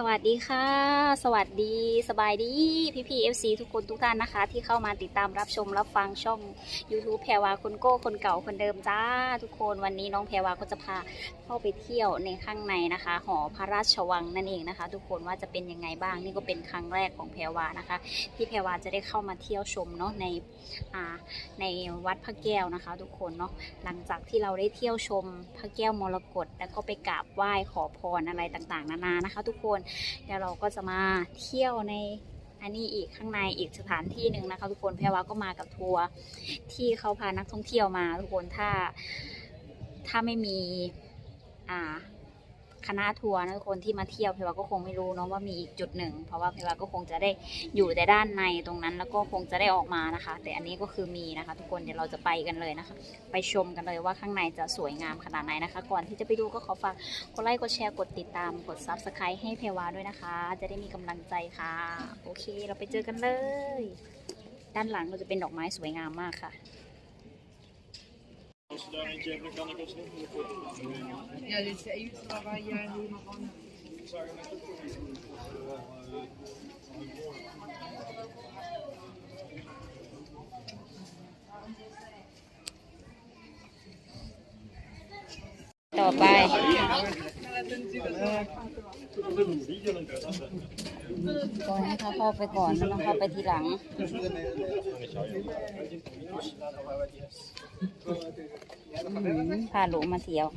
สวัสดีค่ะ สวัสดีสบายดีพี่พีเอฟซีทุกคนทุกท่านนะคะ ที่เข้ามาติดตามรับชมรับฟังช่อง YouTube แพรวาคนโก้คนเก่าคนเดิมจ้า ทุกคนวันนี้น้องแพรวาก็จะพาเข้าไปเที่ยวในข้างในนะคะ หอพระราชวังนั่นเองนะคะ ทุกคนว่าจะเป็นยังไงบ้างนี่ก็เป็นครั้งแรกของแพรวานะคะ ที่แพรวาจะได้เข้ามาเที่ยวชมเนาะในอ่าในวัดพระแก้วนะคะ ทุกคนเนาะหลังจากที่เราได้เที่ยวชมพระแก้วมรกตแล้วก็ไปกราบไหว้ขอพรอะไรต่างๆ นานานะคะ ทุกคนเดี๋ยวเราก็จะมาเที่ยวในอันนี้อีกข้างในอีกสถานที่หนึ่งนะคะ ทุกคนแพรวาก็มากับทัวร์ที่เขาพานักท่องเที่ยวมา ทุกคนถ้าถ้าไม่มีอ่า คณะทัวร์นะทุกคนที่มาเที่ยวแพรวาก็คงไม่รู้เนาะว่ามีอีกจุดหนึ่ง เพราะว่าแพรวาก็คงจะได้อยู่แต่ด้านในตรงนั้นแล้วก็คงจะได้ออกมานะคะ แต่อันนี้ก็คือมีนะคะ ทุกคนเดี๋ยวเราจะไปกันเลยนะคะ ไปชมกันเลยว่าข้างในจะสวยงามขนาดไหนนะคะ ก่อนที่จะไปดูก็ขอฝากกดไลค์กดแชร์กดติดตามกด Subscribe ให้เพรวาด้วยนะคะ จะได้มีกำลังใจค่ะ โอเค เราไปเจอกันเลย ด้านหลังเราจะเป็นดอกไม้สวยงามมากค่ะ Als je daar eentje hebt, dan kan ik alsnog voor de foto. Ja, dit is even waar wij hier helemaal van. Ik zag het net op de video. ต่อไป ก่อนให้เขาเข้าไปก่อนแล้วต้องเข้าไปทีหลัง พาหลวงมาเที่ยว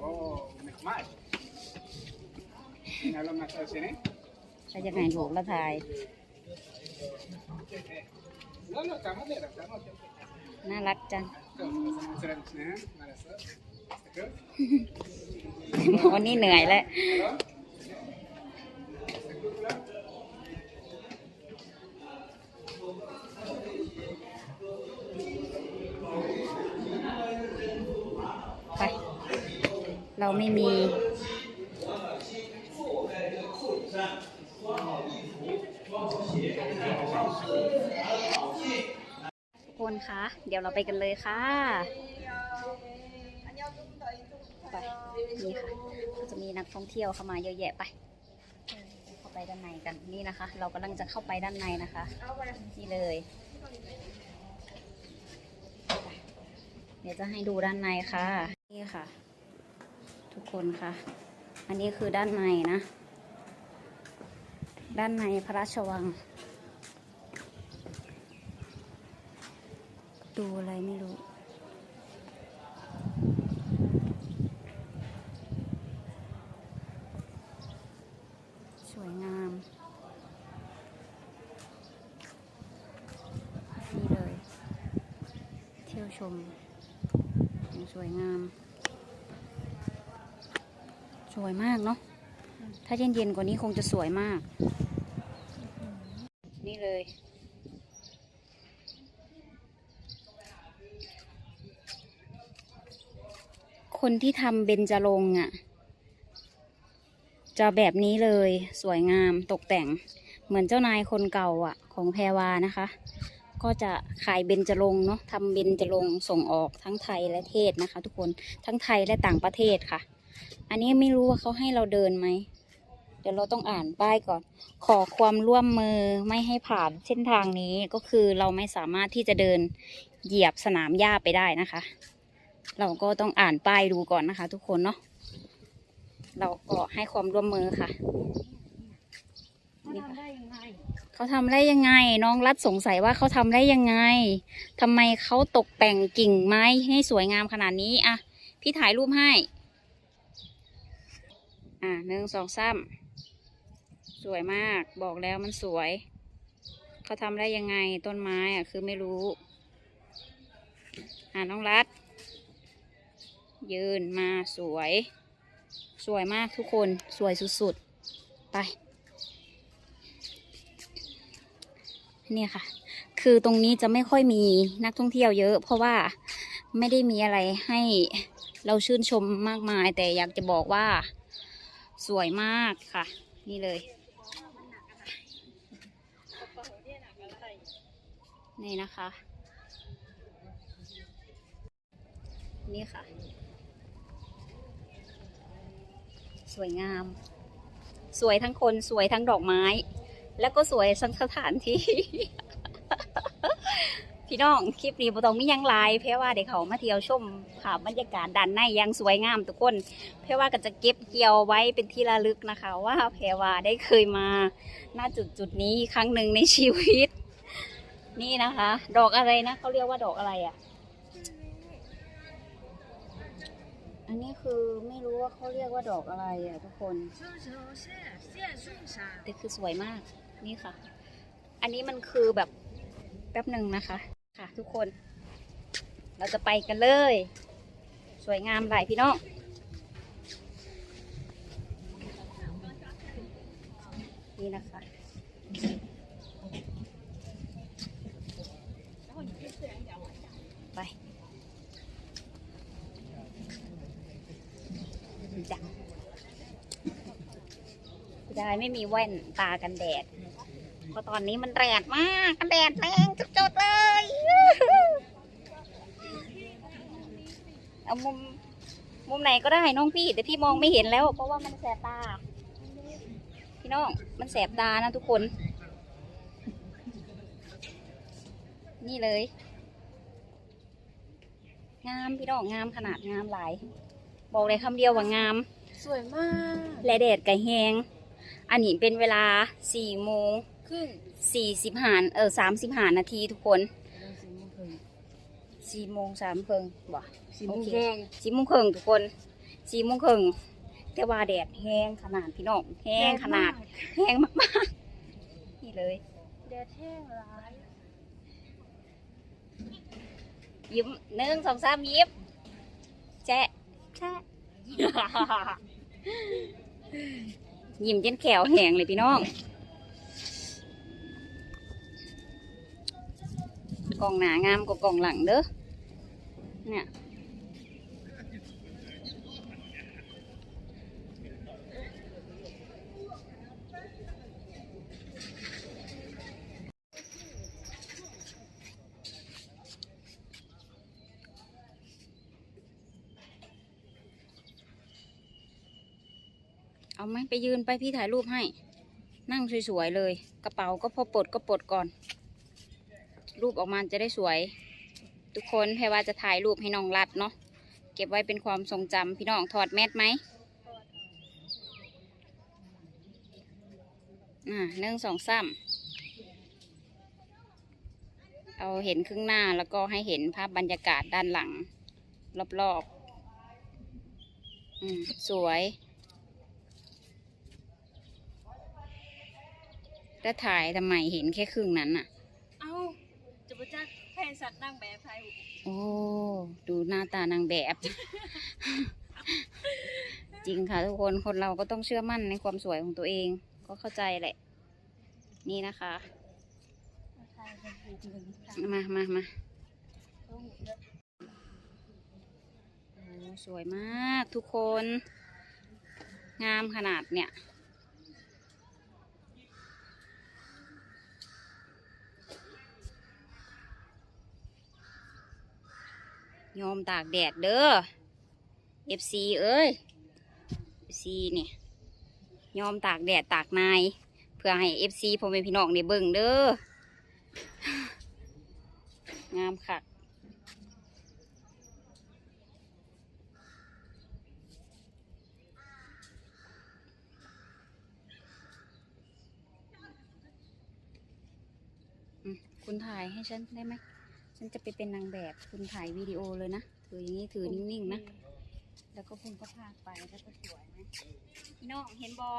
Oh, mais. En dan met z'n in. ก็จะไหนหลวงละทาย น่ารักจัง วันนี้เหนื่อยแล้ว เราไม่มี ทุกคนคะ เดี๋ยวเราไปกันเลยค่ะไปนี่ค่ะก็จะมีนักท่องเที่ยวเข้ามาเยอะแยะไป เข้าไปด้านในกันนี่นะคะ เรากำลังจะเข้าไปด้านในนะคะนี่เลย เดี๋ยวจะให้ดูด้านในค่ะ นี่ค่ะ ทุกคนค่ะ อันนี้คือด้านในนะ ด้านในพระราชวัง ดูอะไรไม่รู้สวยงาม นี่เลย เที่ยวชมอย่างสวยงาม วยมากเนาะ ถ้าเย็นๆกว่านี้คงจะสวยมาก นี่เลย คนที่ทำเบญจรงค์อะ จะแบบนี้เลยสวยงามตกแต่งเหมือนเจ้านายคนเก่าอะ ของแพรวานะคะ ก็จะขายเบญจรงค์เนาะทำเบญจรงค์ส่งออกทั้งไทยและเทศนะคะ ทุกคนทั้งไทยและต่างประเทศค่ะ อันนี้ไม่รู้ว่าเขาให้เราเดินไหม เดี๋ยวเราต้องอ่านป้ายก่อน ขอความร่วมมือไม่ให้ผ่านเส้นทางนี้ก็คือเราไม่สามารถที่จะเดินเหยียบสนามหญ้าไปได้นะคะ เราก็ต้องอ่านป้ายดูก่อนนะคะ ทุกคนเนาะ เราก็ให้ความร่วมมือค่ะนี่ค่ะเขาทำได้ยังไง น้องรัฐสงสัยว่าเขาทำได้ยังไงทำไมเขาตกแต่งกิ่งไม้ให้สวยงามขนาดนี้อะพี่ถ่ายรูปให้ อะหนึ่งสองสามสวยมากบอกแล้วมันสวย เขาทำได้ยังไงต้นไม้อะคือไม่รู้ อะน้องรัฐยืนมาสวย สวยมากทุกคนสวยสุดๆ ไป เนี่ยค่ะ คือตรงนี้จะไม่ค่อยมีนักท่องเที่ยวเยอะ เพราะว่าไม่ได้มีอะไรให้เราชื่นชมมากมาย แต่อยากจะบอกว่า สวยมากค่ะ นี่เลย นี่นะคะ นี่ค่ะ สวยงาม สวยทั้งคนสวยทั้งดอกไม้ แล้วก็สวยทั้งสถานที่ พี่น้องคลิปนี้บ่ต้องมียังหลายเพราะว่าเด็กเขามาเที่ยวชมภาพบรรยากาศด้านในยังสวยงามทุกคน เพราะว่าก็จะเก็บเกี่ยวไว้เป็นที่ระลึกนะคะ ว่าเพรว่าได้เคยมาณจุดจุดนี้ครั้งหนึ่งในชีวิต นี่นะคะ ดอกอะไรนะเขาเรียกว่าดอกอะไรอะ อันนี้คือไม่รู้ว่าเขาเรียกว่าดอกอะไรอะทุกคนแต่คือสวยมากนี่ค่ะ อันนี้มันคือแบบแป๊บหนึ่งนะคะ ค่ะทุกคน เราจะไปกันเลย สวยงามหลายพี่น้องนี่นะคะไปจ้ะยายไม่มีแว่นตากันแดดเพราะตอนนี้มันแดดมาก กันแดดแรงจุดๆเลย เอามุมมุมไหนก็ได้น้องพี่ แต่พี่มองไม่เห็นแล้ว เพราะว่ามันแสบตา พี่น้องมันแสบตานะทุกคน นี่เลย งามพี่น้องงามขนาดงามหลาย บอกเลยคำเดียวว่างาม สวยมากและแดดกะแหงอันนี้เป็นเวลาสี่โมงขึ้นสี่สิบหานเออสามสิบหานาทีทุกคน สี่โมงสามเพิงบ่สีม่วงแดงสี่โมงครึ่งทุกคนสี่โมงครึ่งแต่ว่าแดดแห้งขนาดพี่น้องแห้งขนาดแห้งมากๆนี่เลยแดดแห้งร้ายยิ้มหนึ่งสองสามยิ้มแจ๊ะแจ๊ะยิ้มจนแขวแหงเลยพี่น้องกล่องหนางามกว่ากล่องหลังเด้อ เนี่ย เอาไหมไปยืนไปพี่ถ่ายรูปให้ นั่งสวยๆเลย กระเป๋าก็พอปลดก็ปลดก่อน รูปออกมาจะได้สวย ทุกคนแพรว่าจะถ่ายรูปให้น้องรัดเนาะเก็บไว้เป็นความทรงจำพี่น้องถอดแมสไหมอ่าหนึ่งสองสามเอาเห็นครึ่งหน้าแล้วก็ให้เห็นภาพบรรยากาศด้านหลัง รอบๆ อืม สวยแล้วถ่ายทำไมเห็นแค่ครึ่งนั้นน่ะเอาจะมาจ้า แฟนสัตว์นั่งแบบไทยโอ้ ดูหน้าตานางแบบ จริงค่ะทุกคน คนเราก็ต้องเชื่อมั่นในความสวยของตัวเอง ก็เข้าใจแหละ นี่นะคะ มามามาสวยมากทุกคน งามขนาดเนี่ย ยอมตากแดดเด้อ FC เอ้ย FC เนี่ยยอมตากแดดตากนาย เพื่อให้ FC พ่อแม่พี่น้องได้เบิ่งเด้องามค่ะคุณถ่ายให้ฉันได้ไหม ฉันจะไปเป็นนางแบบคุณถ่ายวิดีโอเลยนะ ถืออย่างนี้ถือนิ่งๆนะ แล้วก็พุ่งก็พากไปแล้วก็สวยนะพี่น้องเห็นบอ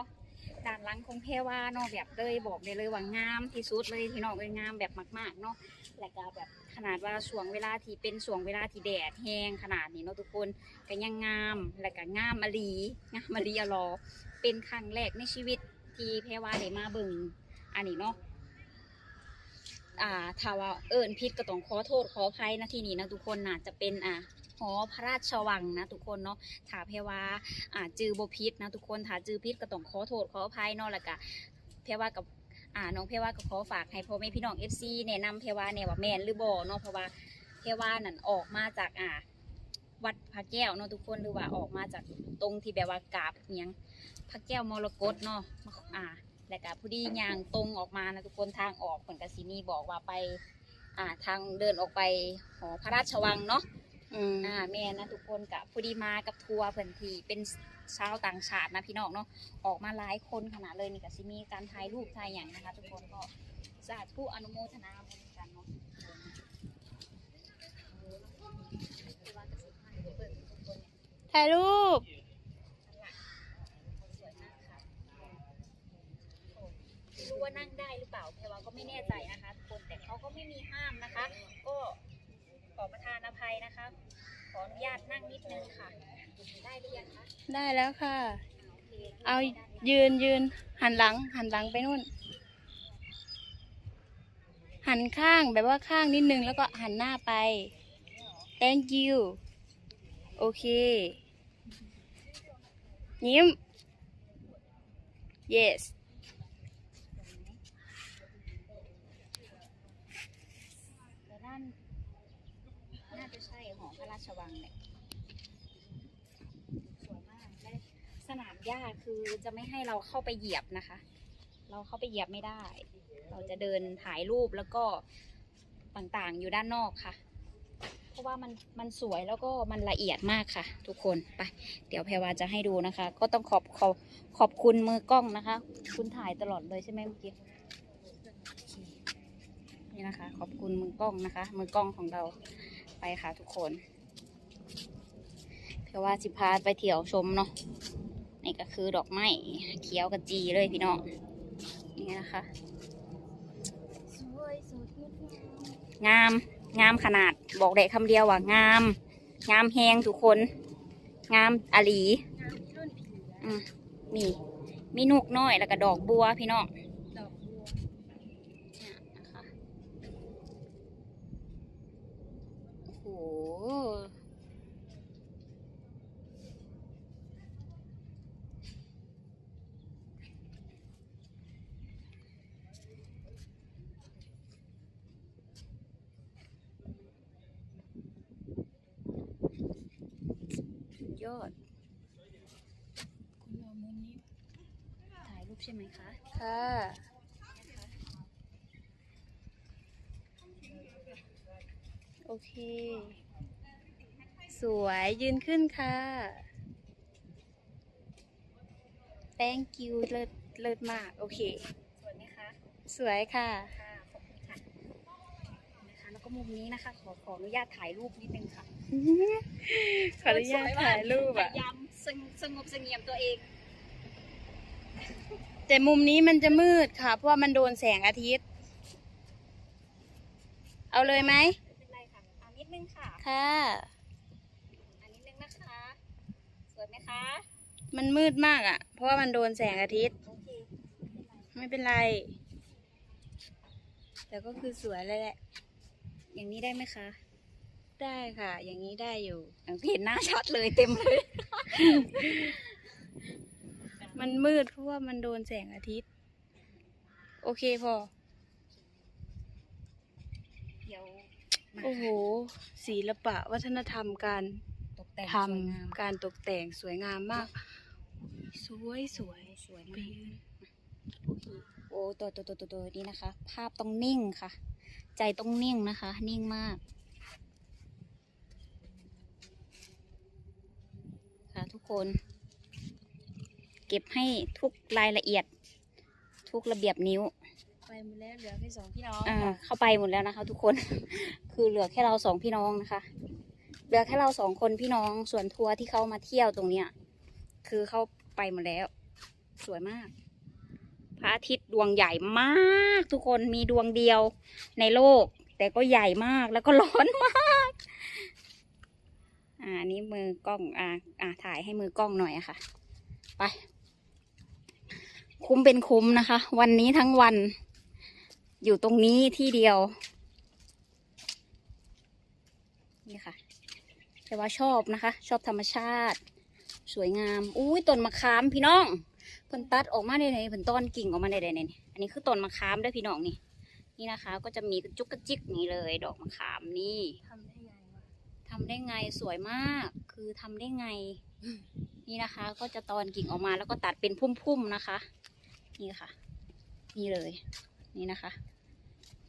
ด้านหลังของเพรวานาะแบบเลยบอกได้เลยว่างามที่สุดเลยพี่น้องเลยงามแบบมากๆเนาะแล้วก็แบบขนาดว่าช่วงเวลาที่เป็นช่วงเวลาที่แดดแห้งขนาดนี้เนาะทุกคนก็ยังงามแล้วก็งามอลีงามอลีอลอเป็นครั้งแรกในชีวิตที่เพรวาได้มาเบิ่งอันนี้เนาะ อ่าถ้าว่าเอิญพิษก็ต้องขอโทษขออภัยนะที่นี่นะทุกคนน่าจะเป็นอ่าหอพระราชวังนะทุกคนเนาะถ้าเพว่าอ่าจือบพิษนะทุกคนถ้าจือพิษก็ต้องขอโทษขออภัยเนาะแล้วก็เพว่ากับอ่าน้องเพว่าก็ขอฝากให้พ่อแม่พี่น้องเอฟซีแนะนำเพว่าเนี่ยว่าแมนหรือบ่เนาะเพราะว่าเพว่านั่นออกมาจากอ่าวัดพระแก้วเนาะทุกคนหรือว่าออกมาจากตรงที่แบบว่ากราบเนียงพระแก้วมรกตเนาะอ่า แล้วก็พอดีย่างตรงออกมานะทุกคนทางออกเหมือนกับซีมีบอกว่าไป อ่าทางเดินออกไปหอพระราชวังเนาะอืมอ่าแม่นะทุกคนกับพอดีมากับทัวร์เพิ่นที่เป็นชาวต่างชาตินะพี่น้องเนาะออกมาหลายคนขนาดเลยนี่ก็สิมีการถ่ายรูปถ่ายอย่างนะคะ ทุกคนก็สาธุอนุโมทนาบุญกันเนาะเบิ่งทุกคนเนี่ยถ่ายรูป สวยมากค่ะโอ้ไม่ รู้ว่านั่งได้หรือเปล่าแต่ว่าก็ไม่แน่ใจนะคะทุกคนแต่เขาก็ไม่มีห้ามนะคะ ก็ขอประทานอภัยนะคะขออนุญาตนั่งนิดนึงค่ะได้หรือยังคะได้แล้วค่ะโอเคเอายืนยืนหันหลัง หันหลังไปนู่น หันข้างแบบว่าข้างนิดนึงแล้วก็หันหน้าไป thank you โอเค ยิ้ม yes แต่ด้านน่าจะใช่หอพระราชวังแหละสวยมากและสนาม หญ้าคือจะไม่ให้เราเข้าไปเหยียบนะคะ เราเข้าไปเหยียบไม่ได้ เราจะเดินถ่ายรูปแล้วก็ต่างๆอยู่ด้านนอกค่ะ เพราะว่ามันมันสวยแล้วก็มันละเอียดมากค่ะ ทุกคนไป เดี๋ยวแพรวาจะให้ดูนะคะ ก็ต้องขอบขอบขอบคุณมือกล้องนะคะ คุณถ่ายตลอดเลยใช่ไหมเมื่อกี้นี่นะคะ ขอบคุณมือกล้องนะคะ มือกล้องของเราไปค่ะทุกคนแพรวาสิพาไปเที่ยวชมเนาะ นี่ก็คือดอกไม้เขียวกระจีเลยพี่น้องนี่นะคะงามงามขนาดบอกได้คำเดียวว่างาม งามแหงทุกคน งามอาลีมมีมีนุกน้อยแล้วก็ดอกบัวพี่น้องดอกบัวนี่นะคะโอ้โห ยอด คุณรอมุมนี้ถ่ายรูปใช่ไหมคะ ค่ะ โอเค สวยยืนขึ้นค่ะ thank you เลิศเลิศมาก โอเค สวยไหมคะ สวยค่ะค่ะขอบคุณค่ะนะคะแล้ว ก็มุมนี้นะคะ ขอขออนุญาตถ่ายรูปนิดนึงค่ะขออนุญาตถ่ายรูปพอะยายามสงสงบเสงี่ยมตัวเอง แต่มุมนี้มันจะมืดค่ะ เพราะว่ามันโดนแสงอาทิตย์ เอาเลยไหมไม่เป็นไรค่ะเอานิดนึงค่ะ ค่ะอันนิดนึงนะคะ สวยไหมคะ มันมืดมากอะ เพราะว่ามันโดนแสงอาทิตย์โอเคไม่เป็นไร แต่ก็คือสวยเลยแหละ อย่างนี้ได้ไหมคะ ได้ค่ะ อย่างนี้ได้อยู่เห็นหน้าชัดเลยเต็มเลย มันมืดเพราะว่ามันโดนแสงอาทิตย์ โอเคพอ เดี๋ยวมาโอ้โห ศิลปะวัฒนธรรมการตกแต่งทสวยงามำการตกแต่งสวยงามมาก สวยสวยสวยไปมากยืนโอ้ตัวตัวตัวตัวตัวนี้นะคะ ภาพต้องนิ่งค่ะ ใจต้องนิ่งนะคะ นิ่งมาก ค่ะทุกคน เก็บให้ทุกรายละเอียด ทุกระเบียบนิ้ว ไปหมดแล้วเหลือแค่สองพี่น้องอ่าเข้าไปหมดแล้วนะคะทุกคน คือเหลือแค่เราสองพี่น้องนะคะ เหลือแค่เราสองคนพี่น้อง ส่วนทัวร์ที่เขามาเที่ยวตรงเนี้ย คือเขาไปหมดแล้ว สวยมาก พระอาทิตย์ดวงใหญ่มากทุกคนมีดวงเดียวในโลก แต่ก็ใหญ่มากแล้วก็ร้อนมาก อ่านนี้มือกล้องอ่าอ่าถ่ายให้มือกล้องหน่อยอะค่ะ ไป คุ้มเป็นคุ้มนะคะ วันนี้ทั้งวัน อยู่ตรงนี้ที่เดียว นี่ค่ะ แต่ว่าชอบนะคะ ชอบธรรมชาติ สวยงาม อุ้ยต้นมะขามพี่น้อง เพิ่นตัดออกมาได้เลยเพิ่นต้นกิ่งออกมาได้เลยนี่อันนี้คือต้นมะขามได้พี่น้องนี่ นี่นะคะ ก็จะมีจุกกระจิกนี่เลย ดอกมะขามนี่ทำได้ไงทำได้ไงสวยมาก คือทำได้ไง นี่นะคะ ก็จะตอนกิ่งออกมาแล้วก็ตัดเป็นพุ่มๆนะคะ นี่ค่ะ นี่เลย นี่นะคะ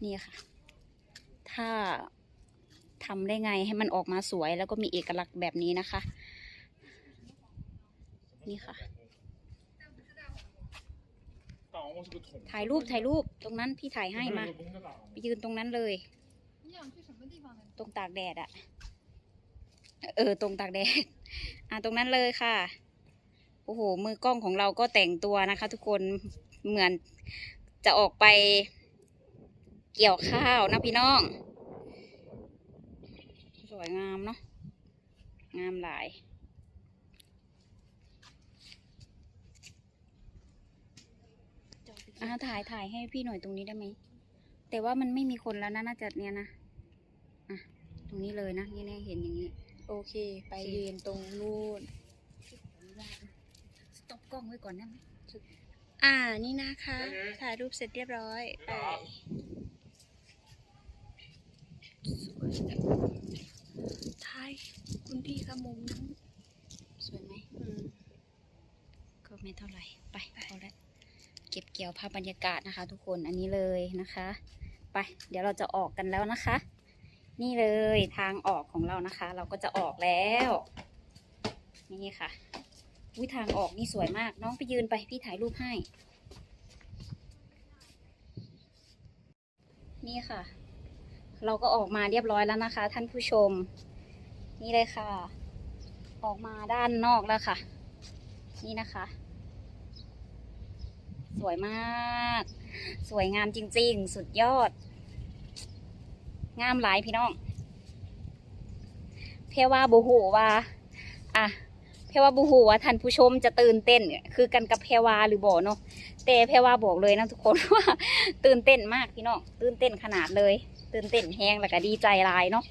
นี่ค่ะ ถ้าทำได้ไงให้มันออกมาสวยแล้วก็มีเอกลักษณ์แบบนี้นะคะ นี่ค่ะ ถ่ายรูปถ่ายรูปตรงนั้นพี่ถ่ายให้มาไปยืนตรงนั้นเลย ตรงตากแดดอะเออ ตรงตากแดด อะตรงนั้นเลยค่ะ โอ้โห มือกล้องของเราก็แต่งตัวนะคะ ทุกคนเหมือนจะออกไปเกี่ยวข้าวนะพี่น้อง สวยงามเนาะงามหลาย อ่าถ่ายถ่ายให้พี่หน่อยตรงนี้ได้ไหม แต่ว่ามันไม่มีคนแล้วนะน่าจะเนี่ยนะ อะ ตรงนี้เลยนะนี่แน่เห็นอย่างนี้ โอเค ไปยืนตรงนู่นสต็อปกล้องไว้ก่อนได้ไหมอ่า นี่นะคะ ถ่ายรูปเสร็จเรียบร้อย ไปสวยถ่ายคุณพี่คะมุมนั้นสวยไหม อืม ก็ไม่เท่าไหร่ ไปพอแล้ว เก็บเกี่ยวภาพบรรยากาศนะคะ ทุกคนอันนี้เลยนะคะ ไป เดี๋ยวเราจะออกกันแล้วนะคะ นี่เลยทางออกของเรานะคะ เราก็จะออกแล้ว นี่ค่ะวิทางออกนี่สวยมาก น้องไปยืนไปพี่ถ่ายรูปให้ นี่ค่ะ เราก็ออกมาเรียบร้อยแล้วนะคะ ท่านผู้ชม นี่เลยค่ะ ออกมาด้านนอกแล้วค่ะ นี่นะคะ สวยมาก สวยงามจริง ๆ สุดยอด งามหลายพี่น้อง เพว่าบูหูว่า อะ เพว่าบูหูว่าท่านผู้ชมจะตื่นเต้น คือกันกับเพว่าหรือบ่เนาะแต่เพว่าบอกเลยนะทุกคนว่า ตื่นเต้นมากพี่น้อง ตื่นเต้นขนาดเลย ตื่นเต้นแห้งแล้วก็ดีใจลายเนาะ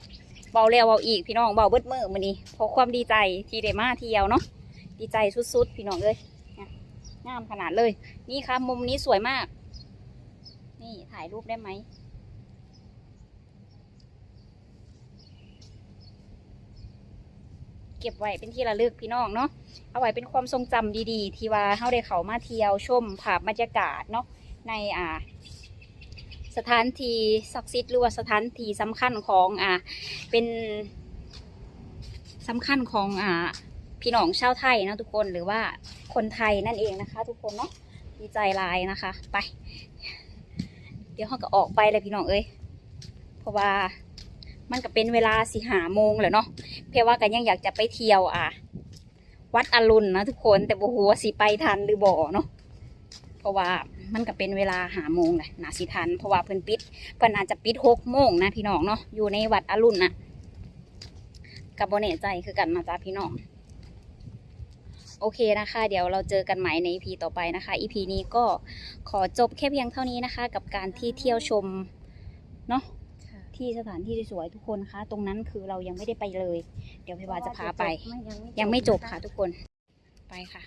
เบาแล้วเบาอีกพี่น้องเบาเบิดมือมื้อนี้เพราะความดีใจที่ได้มาเที่ยวเนาะดีใจสุดๆ พี่น้องเอ้ย งามขนาดเลย นี่ค่ะ มุมนี้สวยมาก นี่ถ่ายรูปได้ไหม เก็บไว้เป็นที่ระลึกพี่น้องเนาะ เอาไว้เป็นความทรงจำดีๆ ที่ว่าเฮาได้เขามาเที่ยวชมภาพบรรยากาศเนาะ ในอ่า สถานที่ศักดิ์สิทธิ์หรือว่าสถานที่สำคัญของอ่า เป็นสำคัญของอ่า พี่น้องชาวไทยนะทุกคนหรือว่าคนไทยนั่นเองนะคะ ทุกคนเนาะดีใจลายนะคะ ไป เดี๋ยวเขาก็ออกไปเลยพี่น้องเอ้ยเพราะว่ามันก็เป็นเวลาสิหาโมงแล้วเนาะเพราะว่ากันยังอยากจะไปเที่ยวอะ วัดอรุณนะทุกคนแต่บ่ฮู้ว่าสิไปทันหรือบ่เนาะเพราะว่ามันก็เป็นเวลาหาโมงแหละนาสิทันเพราะว่าเพิ่นปิดเพิ่นอาจจะปิดหกโมงนะพี่น้องเนาะอยู่ในวัดอรุณนะกับโบเนใจคือกันนะจ๊ะพี่น้อง โอเคนะคะ เดี๋ยวเราเจอกันใหม่ใน EP ต่อไปนะคะ EP นี้ก็ขอจบแค่เพียงเท่านี้นะคะ กับการที่เที่ยวชมเนาะที่สถานที่สวยๆทุกคนคะ ตรงนั้นคือเรายังไม่ได้ไปเลย เดี๋ยวพี่วาจะพาไป ยังไม่จบค่ะทุกคนไปค่ะ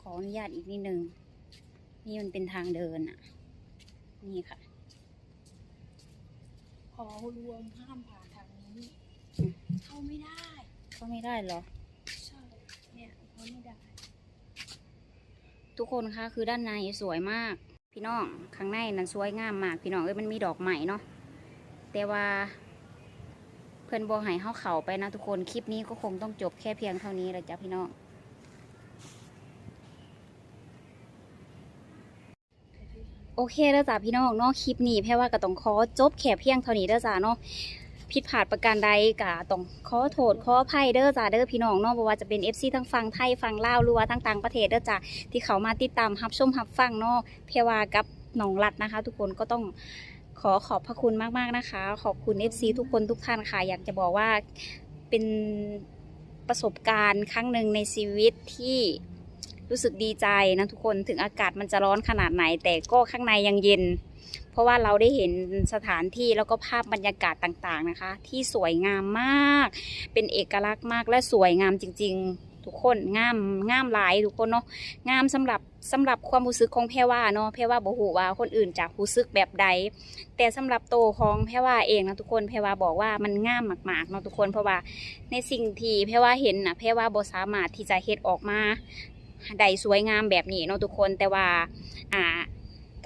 ขออนุญาตอีกนิดนึงนี่มันเป็นทางเดินอะ นี่ค่ะขอรวมห้ามผ่านทางนี้อืมเข้าไม่ได้เข้าไม่ได้เหรอใช่เนี่ยเข้า ไม่ได้ ทุกคนคะคือด้านในสวยมาก พี่น้องข้างในนั้นสวยงามมาก พี่น้องเอ้ยมันมีดอกใหม่เนาะแต่ว่า เพื่อนบอให้เข้าเขาไปนะทุกคนคลิปนี้ก็คงต้องจบแค่เพียงเท่านี้เลยจ้ะพี่น้องโอเคแล้วจ้ะพี่น้องเนาะคลิปนี้แพ่ว่าก็ต้องขอจบแค่เพียงเท่านี้เด้อจ้ะเนาะ ผิดพลาดประการใดก็ต้องขอโทษขออภัยเด้อจ้ะเด้อพี่น้องเนาะบ่ว่าจะเป็น FC ทั้งฝั่งไทยฝั่งลาวหรือว่าทั้งต่างประเทศเด้อจ้ะที่เขามาติดตามรับชมรับฟังเนาะเพวากับหนองรัดนะคะ ทุกคนก็ต้องขอขอบพระคุณมากๆนะคะ ขอบคุณ FC ทุกคนทุกท่านค่ะ อยากจะบอกว่าเป็นประสบการณ์ครั้งหนึ่งในชีวิตที่รู้สึกดีใจนะทุกคนถึงอากาศมันจะร้อนขนาดไหน แต่ก็ข้างในยังเย็น ราะว่าเราได้เห็นสถานที่แล้วก็ภาพบรรยากาศต่างๆนะคะ ที่สวยงามมาก เป็นเอกลักษณ์มากและสวยงามจริง ๆ ทุกคนงามงามหลายทุกคนเนาะงามสำหรับสำหรับความรู้สึกของแพรว่าเนาะแพรว่าบ่ฮู้ว่าคนอื่นจะรู้สึกแบบใด แต่สำหรับโตของแพรว่าเองนะทุกคนแพรว่าบอกว่ามันงามมากๆเนาะทุกคนเพราะว่าในสิ่งที่แพรว่าเห็นนะแพรว่าบ่สามารถที่จะเฮ็ดออกมาได้สวยงามแบบนี้เนาะทุกคนแต่ว่าอ่า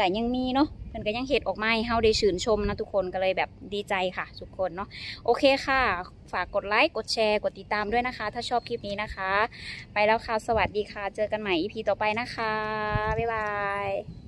ก่ยังมีเนาะมันก็ยังเห็ดออกมาให้เฮาได้ชื่นชมนะทุกคนก็เลยแบบดีใจค่ะ ทุกคนเนาะโอเคค่ะ ฝากกดไลค์กดแชร์กดติดตามด้วยนะคะ ถ้าชอบคลิปนี้นะคะ ไปแล้วค่ะ สวัสดีค่ะ เจอกันใหม่ EP ต่อไปนะคะ บ๊ายบาย